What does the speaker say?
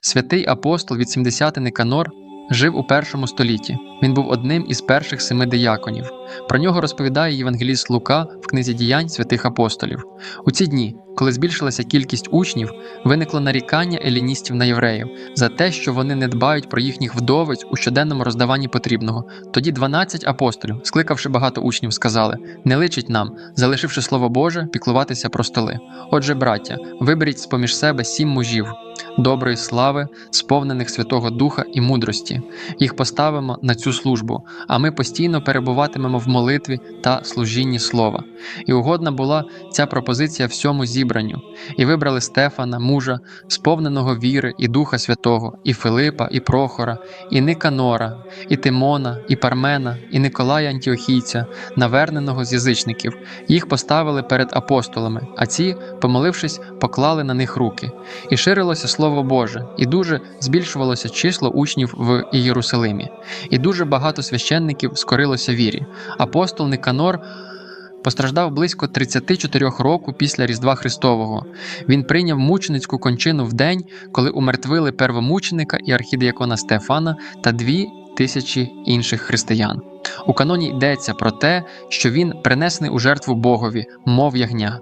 Святий апостол від 70 Никанор жив у першому столітті. Він був одним із перших семи дияконів. Про нього розповідає євангеліст Лука в книзі діянь святих апостолів. У ці дні, коли збільшилася кількість учнів, виникло нарікання еліністів на євреїв за те, що вони не дбають про їхніх вдовиць у щоденному роздаванні потрібного. Тоді 12 апостолів, скликавши багато учнів, сказали: не личить нам, залишивши слово Боже, піклуватися про столи. Отже, браття, виберіть з-поміж себе сім мужів. Доброї слави, сповнених Святого Духа і мудрості. Їх поставимо на цю службу, а ми постійно перебуватимемо в молитві та служінні слова. І угодна була ця пропозиція всьому зібранню, і вибрали Стефана, мужа, сповненого віри і Духа Святого, і Филипа, і Прохора, і Никанора, і Тимона, і Пармена, і Николая Антіохійця, наверненого з язичників. Їх поставили перед апостолами, а ці, помолившись, поклали на них руки. І ширилося Слово Боже, і дуже збільшувалося число учнів в Єрусалимі, і дуже багато священників скорилося вірі. Апостол Никанор постраждав близько 34 року після Різдва Христового. Він прийняв мученицьку кончину в день, коли умертвили первомученика і архідіякона Стефана та дві тисячі інших християн. У каноні йдеться про те, що він принесений у жертву Богові, мов ягня.